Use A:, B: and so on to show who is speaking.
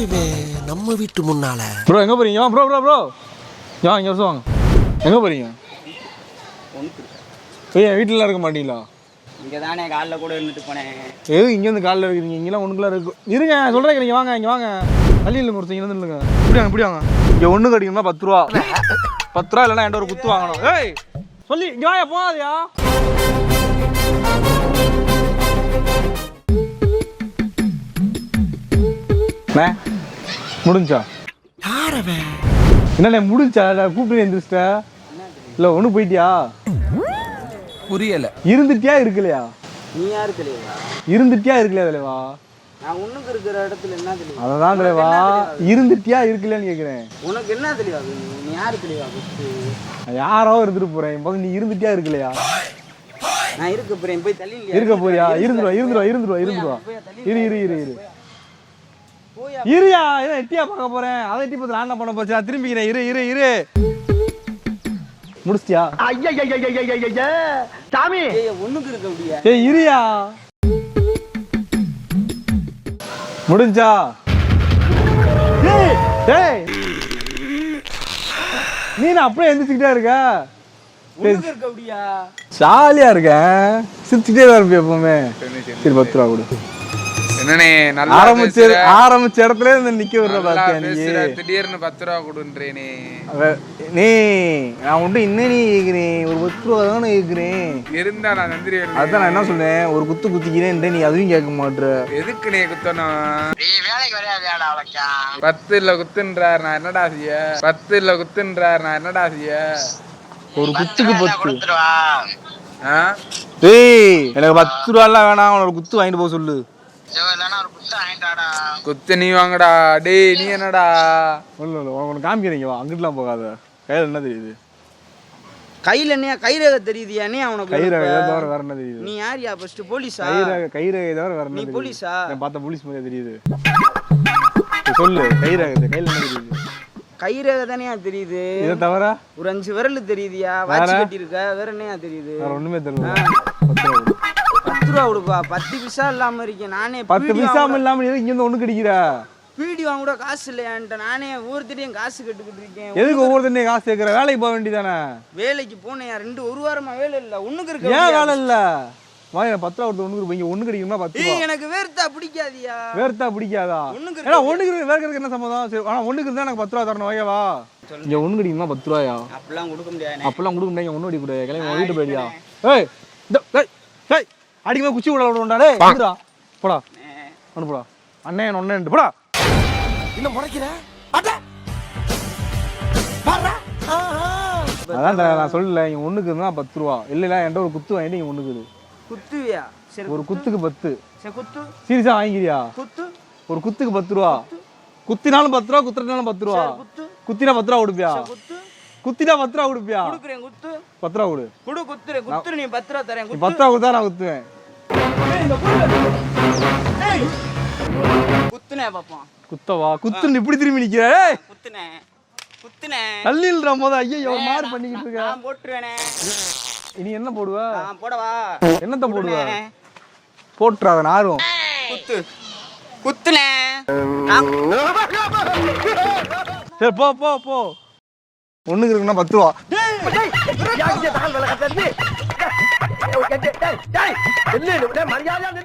A: யாருவே நம்ம வீட்டு முன்னால?
B: ப்ரோ எங்கே போகிறீங்க ப்ரோ ப்ரோ ப்ரோ. யா இங்கே வருஷம் வாங்க. எங்கே போகிறீங்க போய் என் வீட்டிலலாம் இருக்க மாட்டீங்களா?
C: இங்கே தானே காலைல கூட இருந்துட்டு போனேன்.
B: எது இங்கேருந்து காலில் இருக்கிறீங்க? இங்கெல்லாம் ஒன்றுக்குலாம் இருக்கு. இருங்க சொல்கிறேன் நீங்கள் வாங்க இங்கே வாங்க. தள்ளி இல்லைங்க ஒருத்தங்க இருந்து இல்லைங்க இப்படி வாங்க இப்படி வாங்க. இங்கே ஒன்று கடிக்கணும்னா பத்து ரூபா. பத்து ரூபா இல்லைன்னா என்கிட்ட ஒரு குத்து வாங்கணும். ஏய் சொல்லி இங்கே வாயா போகாதியா. முடிஞ்சா?
A: யாரவே
B: என்னண்ணே முடிஞ்சா? கூப்பிட்டு எந்திரிச்சிட்ட? இல்லை ஒன்று போயிட்டியா?
A: புரியல.
B: இருந்துட்டியா இருக்கலையா?
C: நீ யாரு தெளிவா
B: இருந்துட்டியா இருக்கலையா தலைவா?
C: நான் உனக்கு இருக்கிற இடத்துல என்ன தெளிவா
B: அததான் தலைவா. இருந்துட்டியா இருக்கலையான்னு கேட்குறேன்
C: உனக்கு என்ன தெளிவா? நீ யாரு தெளிவா
B: யாரோ இருந்துட்டு போறேன். முதல்ல நீ இருந்துட்டியா இருக்கலையா?
C: நான் இருக்க போறேன். போய் தள்ளி?
B: இருக்க போறியா? இருந்துருவா இருந்துருவா இருந்துருவா இருந்துருவா. இரு இரு இரு இரு. இருயா ஏதோ எட்டியா பார்க்க போறேன்? அதை எட்டி பார்த்து நான் என்ன பண்ண போச்சு திரும்பிக்கிறேன் இரு இரு இரு முடிச்சிட்டியா?
C: ஏய் ஒண்ணுக்கு இருக்க முடியா
B: ஏய் இருயா முடிஞ்சா? ஏய் நீ நான் அப்படியே எந்திரிச்சுக்கிட்டே இருக்க? ஜாலியா இருக்கேன். சிரிச்சுக்கிட்டே தான் இருப்பேன் எப்பவுமே. சரி பத்து ரூபா கொடு.
D: நல்லா
B: ஆரம்பிச்ச
D: பேசுற.
B: ஆரம்பிச்ச இடத்துல இருந்து நிக்க விடுற பாத்தியா நீ.
D: திடீர்னு பத்து ரூபா கொடுன்றேனே
B: அவ- நீ நான் உன்ட்டு இன்னும் நீ கேக்குறேன். ஒரு பத்து ரூபா தானே கேக்குறேன்.
D: இருந்தா நான் நந்திரி
B: அதான் நான் என்ன சொன்னேன்? ஒரு குத்து குத்திக்கிறேன் நீ அதுவும் கேட்க மாட்ற.
D: எதுக்கு நீ குத்தணும்? பத்து இல்ல குத்துன்றார் நான் என்னடா செய்ய? பத்து இல்ல குத்துன்றார் நான் என்னடா செய்ய?
B: ஒரு குத்துக்கு பத்து? டேய் எனக்கு பத்து ரூபாலாம் வேணாம். உனக்கு குத்து வாங்கிட்டு போக சொல்லு.
D: குத்து நீ வாங்கடா. டேய் நீ என்னடா?
B: ஒன்றும் இல்லை உனக்கு காமிக்கிறீங்க வா அங்கிட்டுலாம் போகாத. கையில் என்ன தெரியுது?
C: கையில என்ன கைரேகை தெரியுதியா? நீ அவனுக்கு
B: கை ரகை
C: உனக்கு?
B: தவிர வேற என்ன தெரியுது?
C: நீ யாரியா ஃபர்ஸ்ட் போலீஸா?
B: கை ரகை கை ரகை தவிர வேற என்ன
C: நீ போலீஸா?
B: நான் பார்த்த போலீஸ் மாதிரியே தெரியுது? சொல்லு கை ரகத்தை கையில் என்ன தெரியுது?
C: கைரேகை தானேயா தெரியுது?
B: இதை தவிர?
C: ஒரு அஞ்சு விரல் தெரியுதியா? வாட்சி கட்டியிருக்க வேற என்னையா தெரியுது?
B: வேற ஒண்ணுமே தெரியல. ரூபா
C: கொடுப்பா. பத்து பைசா இல்லாம இருக்கேன். நானே
B: பத்து பைசா
C: வாங்க-
B: இல்லாம நீ இங்க இருந்து ஒண்ணு கிடைக்கிற?
C: பீடி வாங்க கூட காசு இல்லையான்ட்ட நானே ஒவ்வொருத்தரையும் காசு கட்டுக்கிட்டு இருக்கேன்.
B: எதுக்கு ஒவ்வொருத்தனையும் காசு கேட்குற வேலைக்கு போக வேண்டியதானே?
C: வேலைக்கு போனேன். ரெண்டு ஒரு வாரமா வேலை இல்ல. ஒண்ணுக்கு இருக்க
B: ஏன். வேலை இல்ல? வாங்க பத்து ரூபா கொடுத்து ஒண்ணுக்கு இங்க ஒண்ணு கிடைக்குமா பத்து
C: எனக்கு வேர்த்தா பிடிக்காதியா?
B: வேர்த்தா பிடிக்காதா?
C: ஒண்ணுக்கு
B: ஏன்னா ஒண்ணுக்கு வேர்க்கறதுக்கு என்ன சம்மதம்? சரி ஆனா ஒண்ணுக்கு இருந்தா எனக்கு பத்து ரூபா தரணும். ஓகேவா இங்க ஒண்ணு கிடைக்குமா பத்து ரூபாயா?
C: அப்படிலாம் கொடுக்க முடியாது.
B: அப்பெல்லாம் கொடுக்க முடியாது. ஒண்ணு அடி கூடாது. கிளம்பி வீட்டு போயிடியா ஏய் ஏய் ஏய். அடிக்கும்போது குச்சி விட டேய் வந்துடா போடா. அனுப்புடா அண்ணே ஒண்ணே போடா.
A: என்ன முறைக்கிற
B: அதான் நான் சொல்லல. இங்க ஒண்ணுக்கு இருந்தா பத்து ரூபா. இல்ல இல்ல என்கிட்ட ஒரு குத்து வாங்கிட்டு இங்க ஒண்ணுக்குது
C: குத்துவியா? சரி
B: ஒரு குத்துக்கு பத்து.
C: சரி குத்து.
B: சீரியஸா வாங்கிக்கிறியா?
C: குத்து.
B: ஒரு குத்துக்கு பத்து ரூபா. குத்தினாலும் பத்து ரூபா குத்துறதுனாலும் பத்து ரூபா.
C: குத்து.
B: குத்தினா பத்து ரூபா கொடுப்பியா?
C: குத்து.
B: குத்தினா பத்து ரூபா கொடுப்பியா?
C: குடுக்குறேன் குத்து.
B: பத்து ரூபா கொடு.
C: குடு குத்துரு குத்துரு நீ பத்து ரூபா தரேன்
B: நீ பத்து ரூபா கொடுத்தா நான் குத்துவேன்.
C: குத்துனே பாப்போம்.
B: குத்தவா? குத்துன்னு இப்படி திரும்பி நிக்கிற?
C: குத்துனே குத்துனே.
B: தள்ளி இல்ல போது ஐயோ மாதிரி பண்ணிக்கிட்டு இருக்க?
C: நான் போட்டுருவேனே.
B: இனி என்ன போடுவ?
C: நான் போடவா?
B: என்னத்த போடுவ. போட்டுறாத நாரும்
C: குத்து. குத்துனே.
B: சரி போ போ போ. ஒண்ணுக்கு இருக்குன்னா பத்து ரூபா
A: மரியாதை